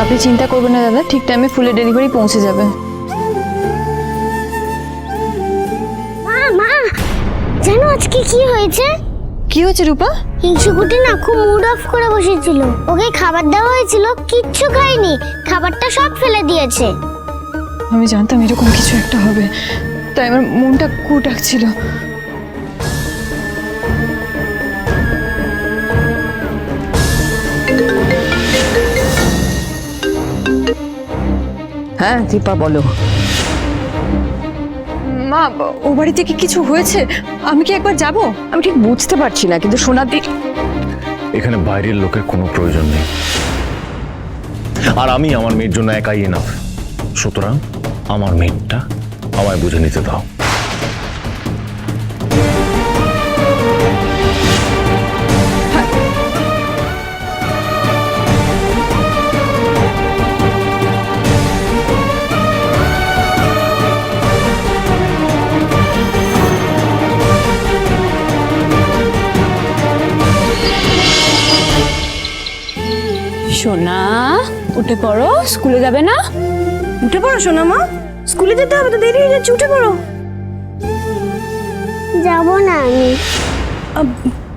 আপনি চিন্তা করবেন না দাদা। ঠিক টাইমে ফুলের ডেলিভারি পৌঁছে যাবে। মা মা! জানো আজকে কি হয়েছে? কি হয়েছে রূপা? হিংসুকুটি না খুব মুড অফ করে বসেছিল। ওকে খাবার দেওয়া হয়েছিল কিচ্ছু খায়নি। খাবারটা সব ফেলে দিয়েছে। আমি জানতাম এরকম কিছু একটা হবে। তাই আমার মনটা কু ডাকছিল হ্যাঁ দীপা বলো। মা ও বাড়িতে কি কিছু হয়েছে? আমি কি একবার যাব? আমি ঠিক বুঝতে পারছি না কিন্তু সোনাদি এখানে বাইরের লোকের কোনো প্রয়োজন নেই। আর আমি আমার মেয়ের জন্য একাই এনাফ সুতরাং আমার মেয়েটা আমায় বুঝে নিতে দাও। সোনা উঠে পড়ো স্কুলে যাবে না? উঠে পড়ো সোনা মা স্কুলে যেতে হবে তো দেরি হয়ে যাচ্ছে উঠে পড়ো। যাব না আমি।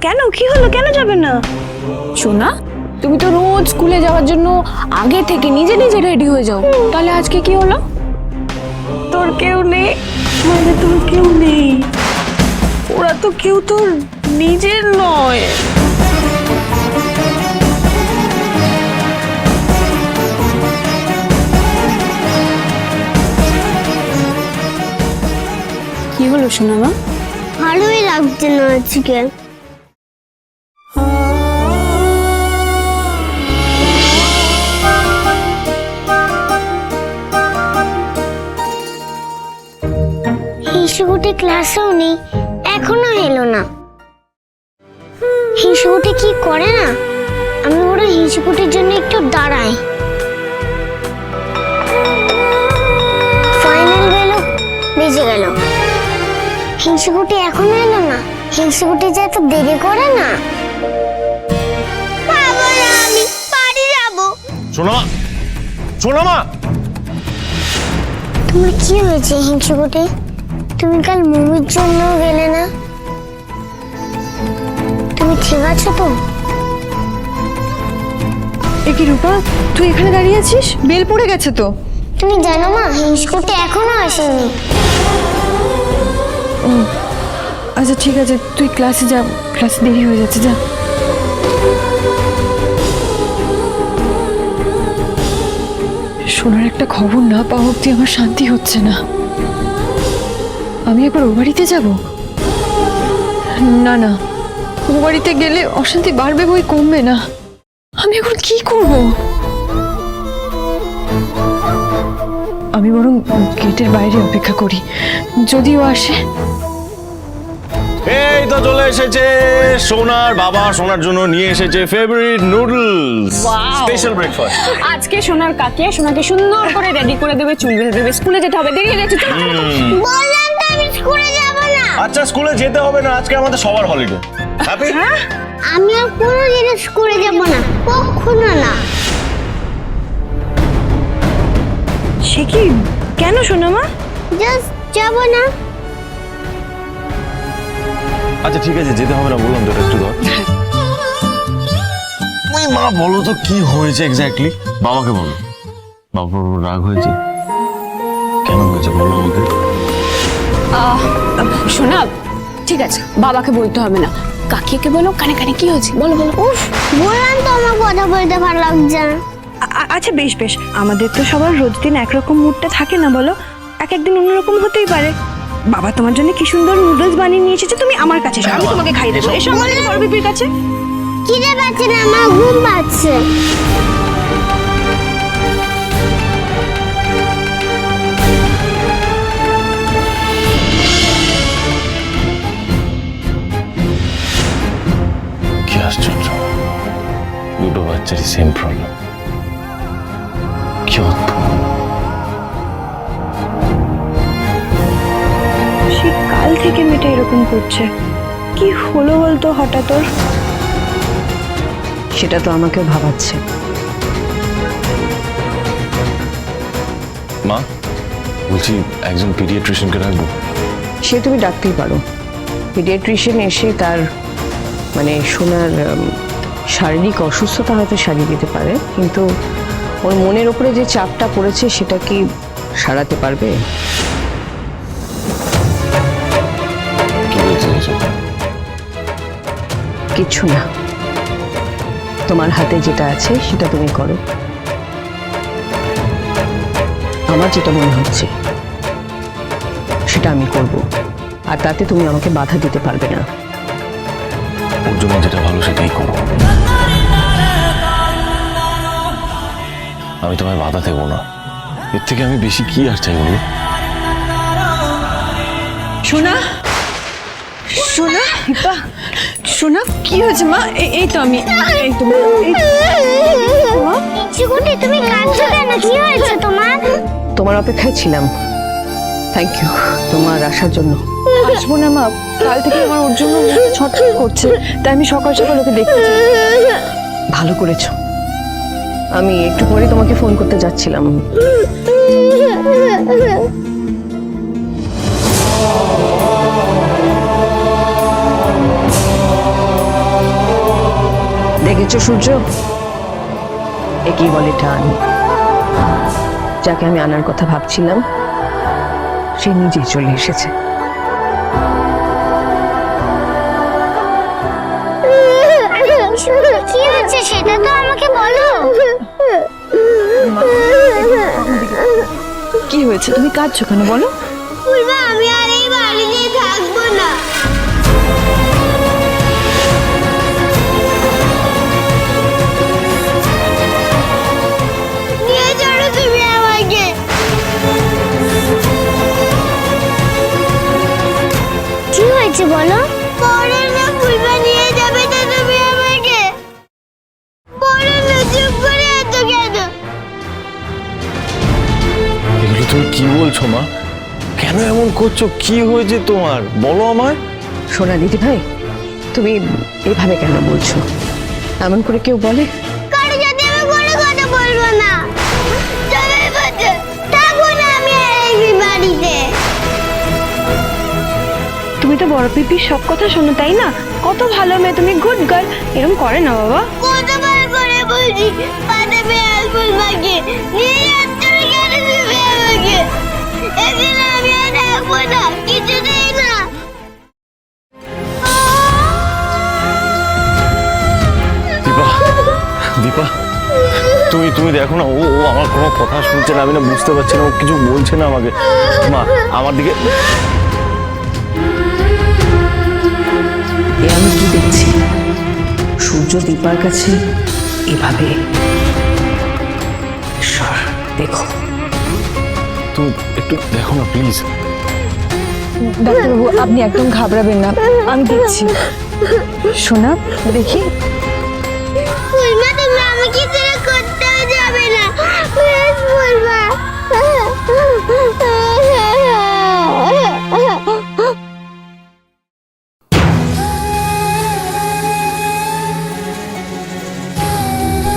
কেন? কি হলো? কেন যাবে না? সোনা তুমি তো রোজ স্কুলে যাওয়ার জন্য আগে থেকে নিজে নিজে রেডি হয়ে যাও। তাহলে আজকে কি হলো? তোর কেউ নেই। মানে তোর কেউ নেই। ওরা তো কেউ তোর নিজের নয়। কি হলো মা। ভালোই লাগছে না আজকে হিংসুকুটি ক্লাসেও নেই, এখনও এলো না। হিংসুকুটি কি করে না? আমি ওরা হিংসুকুটির জন্য একটু দাঁড়াই। হিংসুকুটি এখনও এলো না? হিংসুকুটি যে এত দেরি করে না? বাবা না, আমি বাড়ি যাব। শোনো মা তোমার কি হয়েছে হিংসুকুটি তুমি কাল মুমির জন্য গেলে না? তুমি ঠিক আছো তো? এ কি রূপা তুই এখানে দাঁড়িয়ে আছিস? বেল পড়ে গেছে তো। তুমি জানো মা হিংসুকুটি এখনও আসেনি। আচ্ছা ঠিক আছে, তুই ক্লাসে যা ক্লাসে দেরি হয়ে যাচ্ছে, যা। সোনার একটা খবর না পাওয়া অব্দি আমার শান্তি হচ্ছে না। আমি একবার ও বাড়িতে যাব? না না, ও বাড়িতে গেলে অশান্তি বাড়বে বই কমবে না। আমি এখন কি করব? আমি বরং গেটের বাইরে অপেক্ষা করি। যদিও আসে। এই তো চলে এসেছে সোনার বাবা সোনার জন্য নিয়ে এসেছে ফেভারিট নুডলস স্পেশাল ব্রেকফাস্ট আজকে সোনার কাকে? সোনাকে সুন্দর করে রেডি করে দেবে চুল বেঁধে দেবে স্কুলে যেতে হবে। দেরি হয়ে চলো। বললাম তো আমি স্কুলে যাব না। আচ্ছা স্কুলে যেতে হবে না আজকে আমাদের সবার হলিডে হ্যাপি আমি আর কোনো দিন স্কুলে যাব না কখনো না। সে কি? কেন সোনা মা? জাস্ট যাব না। আচ্ছা ঠিক আছে যেতে হবে না বললাম তো একটু ধর। ওই মা বলো তো কি হয়েছে এক্স্যাক্টলি বাবাকে বলো। বাবার রাগ হয়েছে? কেন হয়েছে বলো আমাকে। আহ, সোনা ঠিক আছে বাবাকে বলতে হবে না। কাকিকে বলো কানে কানে কি হয়েছে? বলো বলো। উফ বললাম তো আমার কথা বলতে ভালো লাগছে না। আচ্ছা বেশ বেশ। আমাদের তো সবার রোজ দিন একরকম মুডটা থাকে না বলো? এক একদিন অন্যরকম হতেই পারে। বাবা তোমার জন্য কি সুন্দর নুডলস বানিয়ে নিয়ে এসেছে তুমি আমার কাছে এসো আমি তোমাকে খাইয়ে দেবো। এসো আমাদের বড় বিপির কাছে। খিদে পাচ্ছে না আমার ঘুম পাচ্ছে। কি আশ্চর্য। দুটো বাচ্চারই সেম প্রবলেম সে কাল থেকে মেয়েটা এরকম করছে। কি হলো বলতো হঠাৎ ওর? সেটা তো আমাকেও ভাবাচ্ছে। মা বলছি একজন পিডিয়াট্রিশিয়ানকে রাখব সে তুমি ডাকতেই পারো। পিডিয়াট্রিশিয়ান এসে তার মানে সোনার শারীরিক অসুস্থতা হয়তো সারিয়ে দিতে পারে কিন্তু ওর মনের ওপরে যে চাপটা পড়েছে সেটা কি সারাতে পারবে? কি বলতে চাইছো কিচ্ছু না। তোমার হাতে যেটা আছে সেটা তুমি করো। আমার যেটা মনে হচ্ছে সেটা আমি করব। আর তাতে তুমি আমাকে বাধা দিতে পারবে না। ওর জন্য যেটা ভালো সেটাই করো। আমি তোমায় বাধা দেবো না। এর থেকে আমি বেশি কি আর চাই বলো? সোনা? সোনা? দীপা সোনা কি হয়েছে মা? এই তো আমি এই তো তুমি কাঁদছো কেন? কি হয়েছে তোমার? তোমার অপেক্ষায় ছিলাম। থ্যাংক ইউ তোমার আসার জন্য। আসব না মা কাল থেকে আমার ওর জন্য ছটফট করছে তাই আমি সকাল সকাল ওকে দেখতে ভালো করেছ। আমি একটু পরে তোমাকে ফোন করতে যাচ্ছিলাম। দেখেছ সূর্য? একই বলে টান যাকে আমি আনার কথা ভাবছিলাম, সে নিজেই চলে এসেছে। সেটা তো কি হয়েছে? তুমি কাঁদছো কেন বলো? আমি আর এই বাড়িতে থাকব না। তুমি আমাকে। হয়েছে বলো? করছ? কি হয়েছে তোমার? বলো আমায়। সোনা দিদি ভাই তুমি এভাবে কেন বলছো? এমন করে কেউ বলে? কারও সাথে আমি কোনো কথা বলব না সবাই বলছে থাকব না আমি আর এই বাড়িতে। তুমি তো বড় পিপির সব কথা শোনো তাই না? কত ভালো মেয়ে তুমি গুড গার্ল এরকম করে না বাবা। কতবার করে বলছি পাতে পেঁয়াজ ফুল মাকে নিয়ে যাচ্ছ কেন তুমি আমাকে? এখানে আমি থাকব না কিছুতেই না দীপা দীপা তুমি তুমি দেখো না ও ও আমার কোনো কথা শুনছে না আমি না বুঝতে পারছি না ও কিছু বলছে না আমাকে। মা আমার দিকে এ আমি কি দেখছি? সূর্য দীপার কাছে এভাবে ঈশ্বর দেখো। তুমি একটু দেখো না প্লিজ। ডাক্তারবাবু আপনি একদম ঘাবড়াবেন না। আমি দেখছি। সোনা দেখি। ফুলমা তুমি আমাকে ছেড়ে করতেও যাবে না। প্লিজ ফুলমা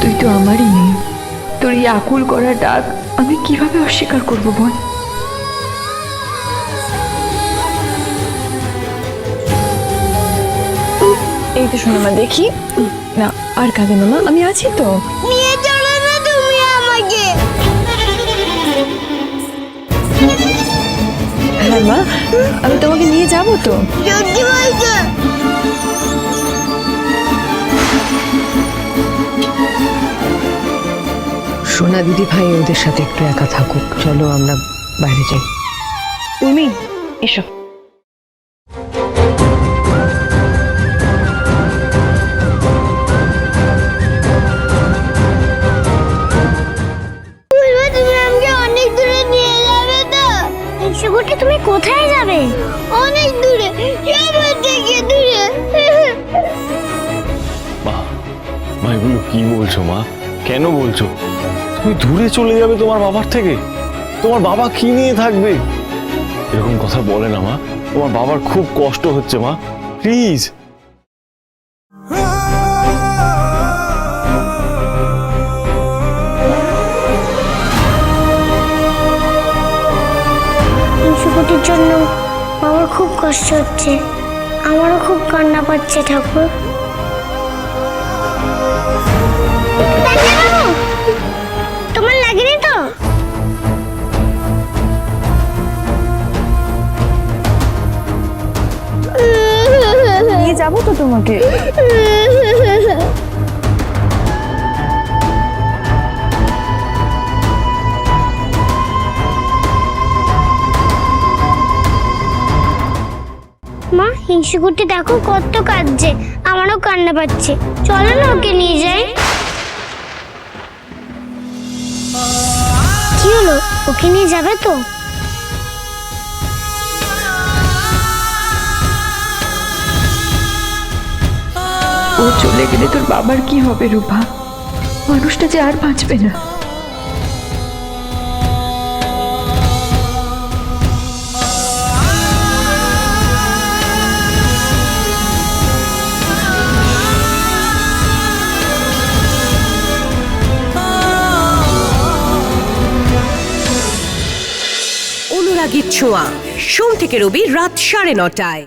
তুই তো আমারই মেয়ে। তোর এই আকুল করা ডাক আমি কীভাবে অস্বীকার করব বল? তো শোনো মা দেখি। না আর কাঁদে না মা আমি আছি তো। নিয়ে চলো না তুমি আমাকে। হ্যাঁ মা আমি তোমাকে নিয়ে যাব তো। সত্যি বলছো? সোনা দিদি ভাই ওদের সাথে একটু একা থাকুক। চলো আমরা বাইরে যাই। উর্মি এসো। কি বলছো, মা? কেন বলছো? তুমি দূরে চলে যাবে তোমার বাবার থেকে। তোমার বাবা কি নিয়ে থাকবে? এরকম কথা বলে না, মা। তোমার বাবার খুব কষ্ট হচ্ছে, মা। প্লিজ। জন্য বাবার খুব কষ্ট হচ্ছে। আমারও খুব কান্না পাচ্ছে ঠাকুর। যাব তো তোমাকে। মা হিংসুকুটি দেখো কত কাঁদছে, আমারও কান্না পাচ্ছে। চলো না ওকে নিয়ে যাই। কি হলো? ওকে নিয়ে যাবে তো? ও চলে গেলে তোর বাবার কি হবে, রূপা? মানুষটা যে আর বাঁচবে না। ছোঁয়া। সোম থেকে রবি রাত সাড়ে নটায়।